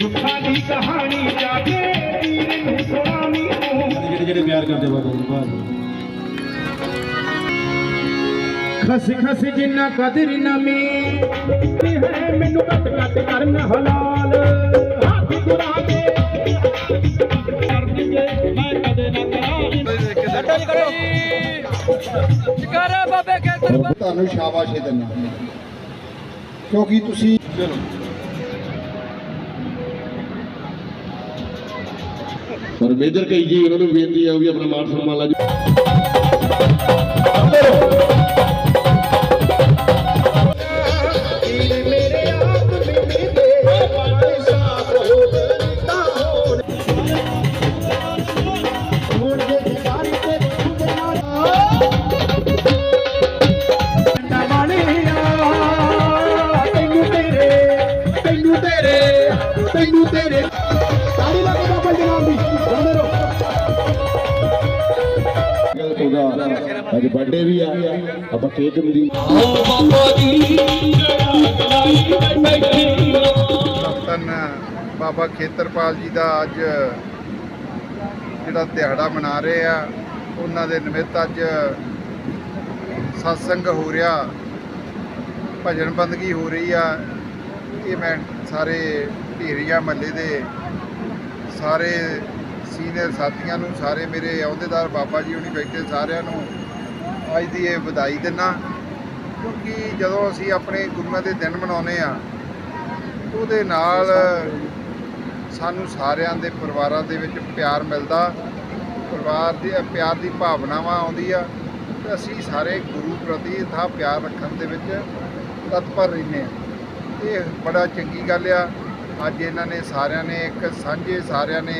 ਦੁੱਖਾਂ ਦੀ ਕਹਾਣੀ ਜਾ ਕੇ ਵੀਰ ਨੂੰ ਸੁਣਾਵੀਂ ਤੂੰ। ਜਿਹੜੇ ਜਿਹੜੇ ਪਿਆਰ ਕਰਦੇ ਬਾਬਾ ਨੂੰ ਬਾਬਾ ਖਸ ਖਸ ਜਿੰਨਾ ਕਦਰ ਨਾ ਮੇ ਹੈ ਮੈਨੂੰ ਕੱਟ ਕੱਟ ਕਰਨ ਹਲਾਲ। ਹੱਥ ਗੁਰਾਂ ਦੇ ਮੈਂ ਕਦੇ ਨਾ ਕਰਾਂ ਜਕਾਰਾ ਬਾਬੇ ਖੇਤਰ ਤੁਹਾਨੂੰ ਸ਼ਾਬਾਸ਼ ਦਿੰਦਾ। ਕਿਉਂਕਿ ਤੁਸੀਂ ਪਰ ਮੇਜਰ ਕਈ ਜੀ, ਉਹਨਾਂ ਨੂੰ ਬੇਨਤੀ ਆ ਵੀ ਆਪਣਾ ਮਾਨ ਸਨਮਾਨ ਲਾ ਜੀ ਵੀਰ ਮੇਰੇ ਆਪ ਮਿਲੇ ਉਹਦਾ ਅੱਜ ਬਰਥਡੇ ਵੀ ਆ। ਆਪਾਂ ਕੇਕ ਦੀ ਧੰਨ ਬਾਬਾ ਖੇਤਰਪਾਲ ਜੀ ਦਾ ਅੱਜ ਜਿਹੜਾ ਦਿਹਾੜਾ ਮਨਾ ਰਹੇ ਆ ਉਹਨਾਂ ਦੇ ਨਿਮਿਤ ਅੱਜ satsang ਹੋ ਰਿਹਾ ਭਜਨ ਬੰਦਗੀ ਹੋ ਰਹੀ ਆ। ਇਹ ਮੈਂ ਸਾਰੇ ਢੇਰੀਆ ਮਹੱਲੇ ਦੇ ਸਾਰੇ ਸੀਨੀਅਰ ਸਾਥੀਆਂ ਨੂੰ, ਸਾਰੇ ਮੇਰੇ ਅਹੁਦੇਦਾਰ ਬਾਬਾ ਜੀ ਹੁਣੀ ਬੈਠੇ, ਸਾਰਿਆਂ ਨੂੰ ਅੱਜ ਦੀ ਇਹ ਵਧਾਈ ਦਿੰਨਾ। ਕਿਉਂਕਿ ਜਦੋਂ ਅਸੀਂ ਆਪਣੇ ਗੁਰੂਆਂ ਦੇ ਦਿਨ ਮਨਾਉਂਦੇ ਆ ਉਹਦੇ ਨਾਲ ਸਾਨੂੰ ਸਾਰਿਆਂ ਦੇ ਪਰਿਵਾਰਾਂ ਦੇ ਵਿੱਚ ਪਿਆਰ ਮਿਲਦਾ। ਪਰਿਵਾਰ ਦੀ, ਪਿਆਰ ਦੀ ਭਾਵਨਾਵਾਂ ਆਉਂਦੀ ਆ। ਤੇ ਅਸੀਂ ਸਾਰੇ ਗੁਰੂ ਪ੍ਰਤੀ ਥਾ ਪਿਆਰ ਰੱਖਣ ਦੇ ਵਿੱਚ ਤਤਪਰ ਰਹਿੰਦੇ ਆ ਇਹ ਬੜਾ ਚੰਗੀ ਗੱਲ ਆ। ਅੱਜ ਇਹਨਾਂ ਨੇ ਸਾਰਿਆਂ ਨੇ, ਇੱਕ ਸਾਂਝੇ ਸਾਰਿਆਂ ਨੇ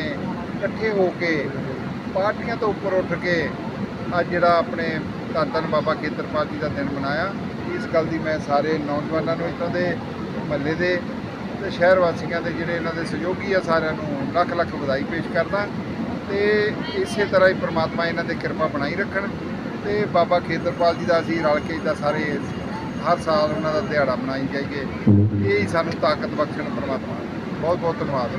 ਇਕੱਠੇ ਹੋ ਕੇ ਪਾਰਟੀਆਂ ਤੋਂ ਉੱਪਰ ਉੱਠ ਕੇ ਅੱਜ ਜਿਹੜਾ ਆਪਣੇ ਧੰਨ ਧੰਨ ਬਾਬਾ ਖੇਤਰਪਾਲ ਜੀ ਦਾ ਦਿਨ ਮਨਾਇਆ। ਇਸ ਗੱਲ ਦੀ ਮੈਂ ਸਾਰੇ ਨੌਜਵਾਨਾਂ ਨੂੰ ਇੱਥੋਂ ਦੇ ਮਹੱਲੇ ਦੇ ਤੇ ਸ਼ਹਿਰ ਵਾਸੀਆਂ ਦੇ ਜਿਹੜੇ ਇਹਨਾਂ ਦੇ ਸਹਿਯੋਗੀ ਆ ਸਾਰਿਆਂ ਨੂੰ ਲੱਖ ਲੱਖ ਵਧਾਈ ਪੇਸ਼ ਕਰਦਾ। ਤੇ ਇਸੇ ਤਰ੍ਹਾਂ ਹੀ ਪ੍ਰਮਾਤਮਾ ਇਹਨਾਂ ਦੇ ਕਿਰਪਾ ਬਣਾਈ ਰੱਖਣ ਤੇ ਬਾਬਾ ਖੇਤਰਪਾਲ ਜੀ ਦਾ ਅਸੀਂ ਰਲ ਕੇ ਇਦਾਂ ਸਾਰੇ ਹਰ ਸਾਲ ਉਹਨਾਂ ਦਾ ਦਿਹਾੜਾ ਮਨਾਈ ਜਾਈਏ। ਇਹ ਹੀ ਸਾਨੂੰ ਤਾਕਤ ਬਖਸ਼ਣ ਪ੍ਰਮਾਤਮਾ ਬਹੁਤ ਬਹੁਤ ਧੰਨਵਾਦ।